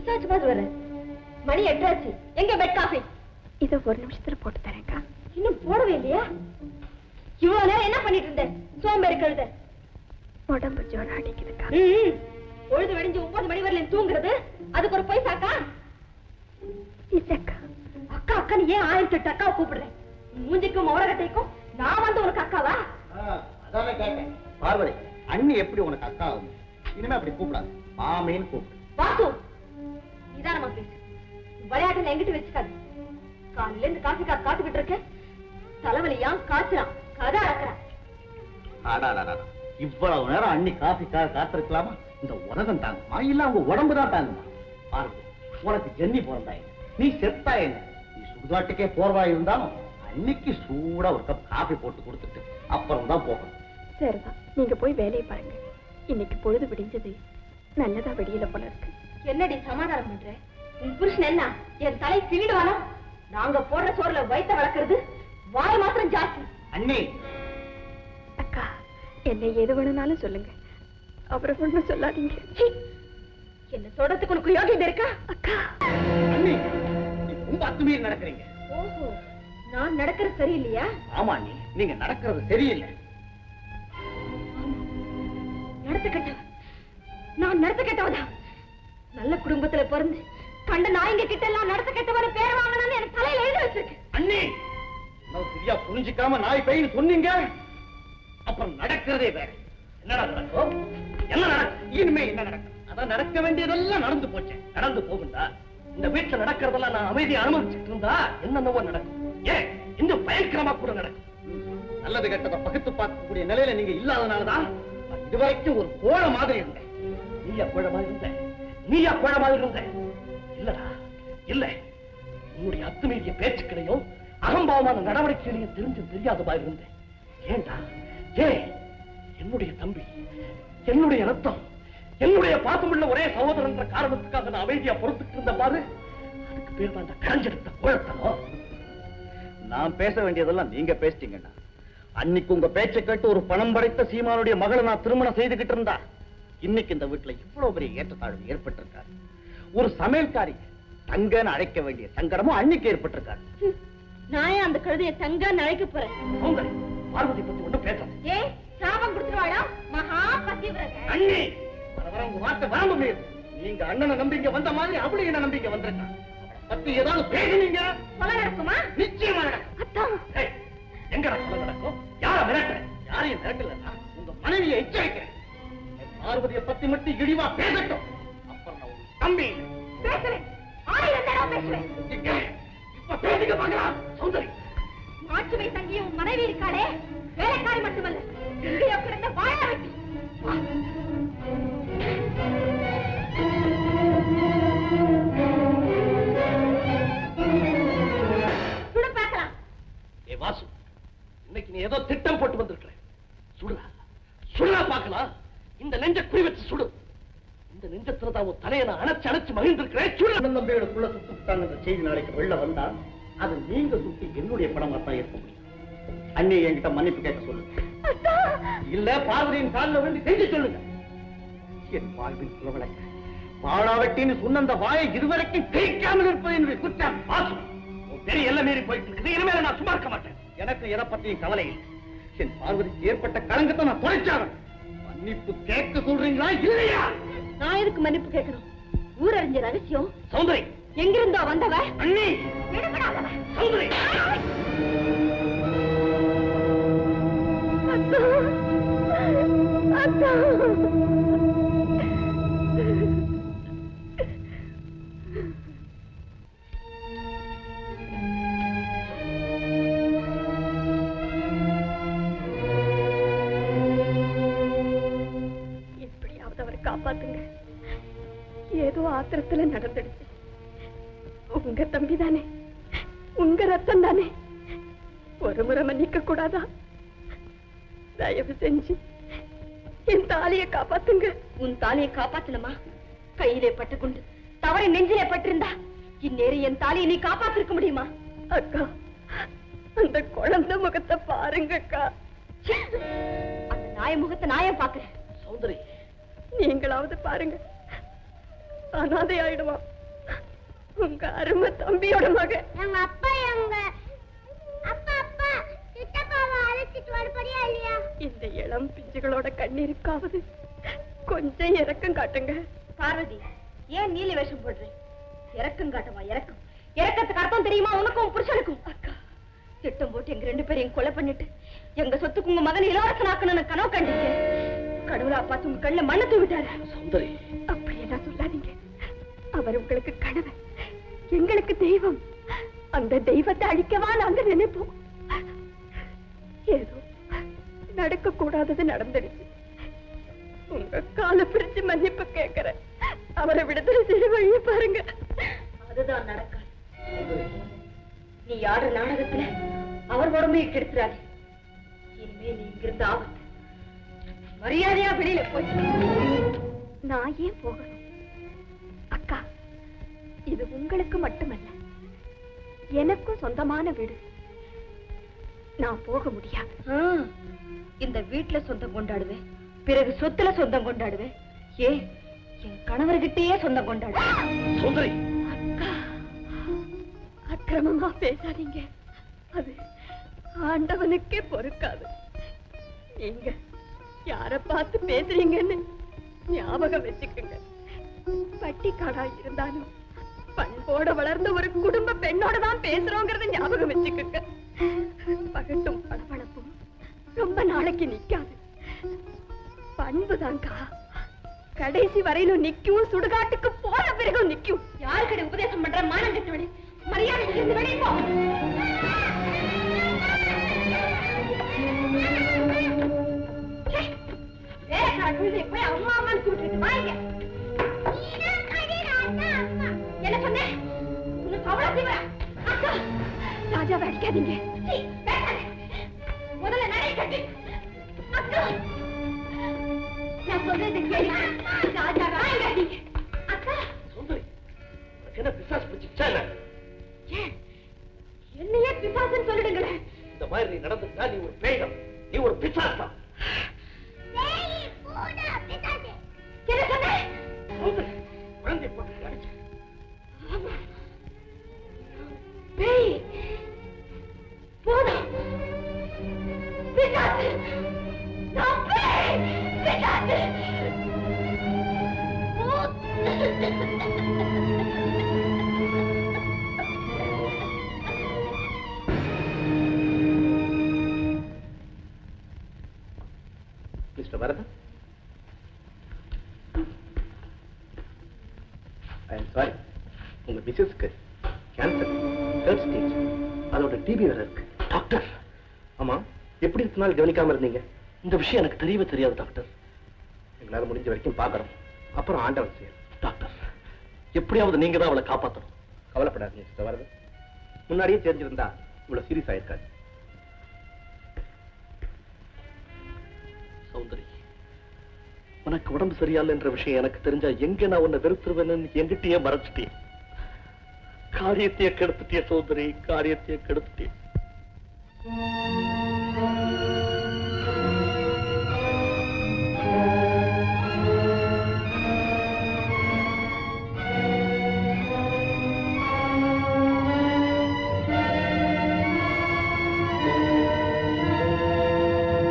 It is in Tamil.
பிசாச்சு மாதிரி வர மணி எட்டாச்சு. எங்க பெட் காஃபி இதை ஒரு நிமிஷத்துல போட்டு தரேன்க்கா இன்னும் போடவே இல்லையா? இவ்வளவு நேரம் என்ன பண்ணிட்டு இருந்த சோம்பேறி கழுத. உடம்பு ஜோரம் அடிக்குதுக்கா ம், பொழுது வெடிஞ்சு ஒன்பது மணி வரல தூங்குறது? அதுக்கு ஒரு பைசாக்கா இல்லக்கா அக்கா. அக்கா நீ ஏன் ஆயிரத்தி எட்டு அக்காவை கூப்பிடுறேன்? மூஞ்சிக்கும் மௌரகட்டைக்கும் நான் வந்து உனக்கு அக்காவா? அதானே கேட்டேன். பார்வதி அண்ணி எப்படி உனக்கு அக்கா ஆகும் இனிமே அப்படி கூப்பிடாது. மாமேன்னு கூப்பிடு. பேசு விளையாட்டுல எங்கிட்ட வச்சுக்காது. காலையில இருந்து காஃபி காசு காத்துக்கிட்டு இருக்க தலைவலியா காய்ச்சலாம் கதை அளக்குறான் அடாடாடா. இவ்வளவு நேரம் அண்ணி காஃபி காத்திருக்கலாமா? இந்த உலகம் தாங்குமா? இல்ல அவங்க உடம்பு தான் தாங்குமா? பார்வதி உனக்கு ஜென்னி பிறந்தாய் நீ செத்தா என்ன? நீ சுடுகாட்டுக்கே போர்வா இருந்தாலும் அன்னைக்கு சூடா ஒரு கப் காஃபி போட்டு கொடுத்துட்டு அப்புறம் தான் போகணும். சரிதான். நீங்க போய் வேலையை பாருங்க. இன்னைக்கு பொழுது விடிஞ்சது. நல்லதா வெடியில போல இருக்கு. என்னடி சமாதானம் பண்ற? உன் புருஷன் என்ன? என் தலை திருடுவானா நாங்க போடுற சோறுல வயித்த வளர்க்கறது வாய் மாத்திரம் ஜாஸ்தி. அண்ணி. அக்கா என்ன எது வேணும்னாலும் சொல்லுங்க. அப்புறம் ஒண்ணும் சொல்லாதீங்க. என்ன சொல்றதுக்கு உனக்கு யோகியம் இருக்கா? அக்கா. அண்ணி நீ ரொம்ப அத்துமீறி நடக்கிறீங்க. ஓஹோ நான் நடக்கிறது சரியில்லையா? ஆமா அண்ணி நீங்க நடக்கிறது சரியில்லை. நடத்த கெட்டவ நான் நடத்த கெட்டவதா நல்ல குடும்பத்துல பிறந்து கண்ட நாயங்க கிட்ட எல்லாம் நடத்த கெட்டவன பேர் வாங்கணும்னு எனக்கு தலையில எழுதி வச்சிருக்கு. அண்ணி நான் சரியா புரிஞ்சுக்காம நாய் பையன் சொன்னீங்க? அப்புறம் நடக்கிறதே வேற. என்னடா நடக்கும் என்ன நடக்கும் இனிமே என்ன நடக்கும் அதான் நடக்க வேண்டியதெல்லாம் நடந்து போச்சு. நடந்து போகுண்டா இந்த வீட்டுல நடக்கிறதெல்லாம் நான் அமைதியை அனுமதிச்சுட்டு இருந்தா என்னென்னவோ நடக்கும். ஏன்? இன்னும் பயங்கரமா கூட நடக்கும். நல்லது கெட்டதை பகுத்து பார்க்கக்கூடிய நிலையில நீங்க இல்லாதனாலதான் இதுவரைக்கும் ஒரு கோழ மாதிரி இருந்தேன். நீயா கோழ மாதிரி இருந்த? நீயா கோழ மாதிரி இருந்தேன் இல்லடா. இல்ல. உன்னுடைய அத்துமீறிய பேச்சுக்களையும் அகம்பாவமான நடவடிக்கைகளையும் தெரிஞ்சு தெரியாத இருந்தேன். ஏண்டா? ஏன் என்னுடைய தம்பி என்னுடைய ரத்தம் என்னுடைய பாசமுள்ள ஒரே சகோதரன்ற காரணத்துக்காக நான் அமைதியா பொறுத்துட்டு இருந்த பாரு. அதுக்கு பேர் தான் கரைஞ்செடுத்த குழத்தனம். நான் பேச வேண்டியதெல்லாம் நீங்க பேசிட்டீங்கண்ணா. அன்னைக்கு உங்க பேச்சை கேட்டு ஒரு பணம் படைத்த சீமானுடைய மகளை நான் திருமணம் செய்துகிட்டு இருந்தா. இன்னைக்கு இந்த வீட்டுல இவ்வளவு பெரிய ஏற்றத்தாழ்வு ஏற்பட்டிருக்காரு ஒரு சமையல்காரி தங்கன்னு அழைக்க வேண்டிய சங்கடமும் அன்னைக்கு ஏற்பட்டிருக்காரு. நான் அந்த கழுதைய தங்கன்னு அழைக்க போறேன்? அவங்க பார்வதி பத்தி ஒண்ணும் பேசாத ஏ சாபம் கொடுத்துருவாடா மகா பத்திவிரத அண்ணி வர உங்க வார்த்தை வராம முடியுது நீங்க அண்ணனை நம்பிங்க வந்த மாதிரி அவளையும் என்ன நம்பிங்க வந்திருக்கான் அவளை பத்தி ஏதாவது பேசுனீங்க? கொலை நடக்குமா? நிச்சயமா நடக்கும். அத்தான் ஏய், எங்கடா கொலை நடக்கும்? யார மிரட்டுறேன்? யாரையும் மிரட்டலன்னா உங்க மனைவியை எச்சரிக்கிறேன். பார்வதியை பத்தி மட்டும் இழிவா பேசட்டும். தம்பி. பேசுறேன். இங்க, பேசிக்க பார்க்கலாம். சௌந்தரி. மாற்றுமை தங்கிய உன் மனைவி இருக்காளே. வேலைக்காரி மட்டுமல்ல எங்கேயோ கிடந்த வாழ வெட்டி. இன்னைக்கு நீ ஏதோ திட்டம் போட்டு வந்திருக்கிற சுடுறா சுடுறா பார்க்கலாம் இந்த நெஞ்ச குறி வச்சு சுடு இந்த நெஞ்சத்துல தான் உன் தலையை நான் அணைச்சு அணைச்சு மகிழ்ந்திருக்கிறேன். தம்பியோட சுட்டு விட்டாங்க செய்தி நாளைக்கு வெளில வந்தா அது நீங்க சுட்டு என்னுடைய படமா தான் இருக்க முடியும். அண்ணி என்கிட்ட மன்னிப்பு கேட்க சொல்லுங்க இல்ல பார்வதியின் காலில் விழுந்து கெஞ்சி சொல்லுங்க. என் வாழ்வின் புலவழக்க பாழாவட்டின்னு சொன்ன அந்த வாயை இதுவரைக்கும் கிழிக்காமல் இருப்பது என்னுடைய குற்றம். உன் பெரிய எல்லை மீறி போயிட்டு இருக்குது. இனிமேல நான் சும்மா இருக்க மாட்டேன். எனக்கு எதை பத்தியும் கவலை இல்லை. என் பார்வதிக்கு ஏற்பட்ட களங்கத்தை நான் தொலைச்சாவேன் மன்னிப்பு கேட்க சொல்றீங்களா இல்லையா? நான் எதுக்கு மன்னிப்பு கேட்கணும்? ஊரறிஞ்ச ரகசியம். சௌந்தரி! எங்கிருந்தோ வந்தவ? அண்ணி! எடுபடாதவ. சௌந்தரி! எப்படியாவது அவரை காப்பாத்துங்க. ஏதோ ஆத்திரத்துல நடந்துடுச்சு. உங்க தம்பி தானே உங்க ரத்தம் தானே ஒரு முறை மன்னிக்க கூடாதா? தயவு செஞ்சு என் தாலியை காப்பாத்துங்க. உன் தாலியை காப்பாத்தணுமா? கையிலே பட்டுக்கொண்டு தவறை நெஞ்சிலே பட்டிருந்தா இந்நேரம் என் தாலியை நீ காப்பாத்திருக்க முடியுமா? அக்கா அந்த குழந்தை முகத்தை பாருங்க அக்கா. அந்த நாய முகத்தை நாயம் பாக்குறேன் சௌந்தரி நீங்களாவது பாருங்க. அனாதை ஆயிடுவான் உங்க அருமை தம்பியோட எங்க அப்பா எங்க? அப்பா அப்பா சித்தப்பாவை அழைச்சிட்டு வரப்படியா இல்லையா? இந்த இளம் பிஞ்சுகளோட கண்ணீருக்காவது கொஞ்சம் இரக்கம் காட்டுங்க. பார்வதி ஏன் நீலி வேஷம் போடுறேன் இறக்கம் காட்டவா இறக்கம்? இறக்கத்துக்கு அர்த்தம் தெரியுமா? உனக்கும் உன் புருஷனுக்கும்? அக்கா. திட்டம் போட்டு எங்க ரெண்டு பேரையும் கொலை பண்ணிட்டு எங்க சொத்துக்கு உங்க மகன் இளவரசனாக்கணும்னு கனவு கண்டீங்க கடவுளா பார்த்து உங்க கண்ணுல மண்ணை தூவிட்டாரு. சௌந்தரி. அவர் உங்களுக்கு கணவர் எங்களுக்கு தெய்வம். அந்த தெய்வத்தை அழிக்கவா நாங்க நினைப்போம். ஏதோ நடக்க கூடாதது நடந்துடுச்சு. உங்க கால பிரிச்சு மன்னிப்பு கேட்கிறேன். அவரை விடுதலை செய்ய வழிய பாருங்க. அதுதான் நடக்காது நீ யாரு நாடகத்துல? அவர் உடம்பையை கெடுத்துறாரு. இனிமே நீ இங்கிருந்து ஆபத்து. மரியாதையா வெளியில போய். நான் ஏன் போகணும்? இது உங்களுக்கு மட்டுமல்ல. எனக்கும் சொந்தமான வீடு. நான் போக முடியாது. இந்த வீட்டுல சொந்தம் கொண்டாடுவேன். பிறகு சொத்துல சொந்தம் கொண்டாடுவேன். ஏ என் கணவர்கிட்டயே சொந்தம் கொண்டாடுவேன். சௌந்தரி! அக்கா அக்கிரமமா பேசாதீங்க. அது ஆண்டவனுக்கே பொறுக்காது. நீங்க யார பார்த்து பேசுறீங்கன்னு ஞாபகம் வச்சுக்கோங்க. பட்டிக்காடா இருந்தாலும் பண்போட வளர்ந்த ஒரு குடும்ப பெண்ணோட தான் பேசுறோங்கிறத ஞாபகம் வச்சுக்கோங்க. பகட்டும் பளபளப்பும் ரொம்ப நாளைக்கு நிக்காது. பண்புதான்க்கா. கடைசி வரையிலும் நிக்கும் சுடுகாட்டுக்கு போன பிறகும் நிக்கும். யாருக்கிட்ட உபதேசம் பண்ற மானம் கட்டு மரியாதை இருந்து வெளியே போ. வேலைக்கார போய் அம்மா அம்மான்னு கூட்டிட்டு வாங்க. என்ன சொன்ன? உனக்கு அவ்வளவு தீவிரம் அக்கா ராஜாவை அடிக்காதீங்க. சீ, பேசாத. முதல்ல நடை கட்டு. அக்கா. நான் சொல்றது கேளு. ராஜா வாங்காதீங்க அக்கா. சௌந்தரி உனக்கு என்ன பிசாசு பிடிச்சிச்சா என்ன? ஏன்? என்னையே பிசாசுன்னு சொல்லிடுங்களேன் இந்த மாதிரி நீ நடந்துட்டா நீ ஒரு பேயம் நீ ஒரு பிசாசம் என்ன சொன்ன? சௌந்தரி குழந்தை போட்டு உங்க மிஸ்ஸஸ்க்கு கேன்சர் தேர்ட் ஸ்டேஜ் அதோட டிபி வேற இருக்கு. டாக்டர். ஆமா எப்படி இத்தனை நாள் கவனிக்காம இருந்தீங்க? இந்த விஷயம் எனக்கு தெரியவே தெரியாது டாக்டர். எங்களால் முடிஞ்ச வரைக்கும் பார்க்குறோம் அப்புறம் ஆண்டவன் செய்யும் டாக்டர் எப்படியாவது நீங்க தான் அவளை காப்பாற்றணும் கவலைப்படாதீங்க மிஸ்டர் வரது முன்னாடியே தெரிஞ்சிருந்தா இவ்வளோ சீரியஸ் ஆயிருக்காது. சௌந்தரி உனக்கு உடம்பு சரியில்லை என்ற விஷயம் எனக்கு தெரிஞ்சா எங்க நான் உன்னை வெறுத்துருவேன்னு எங்கிட்டயே மறைச்சிட்டேன். कार्य कड़पटिया सोदरी कार्य कड़पटिया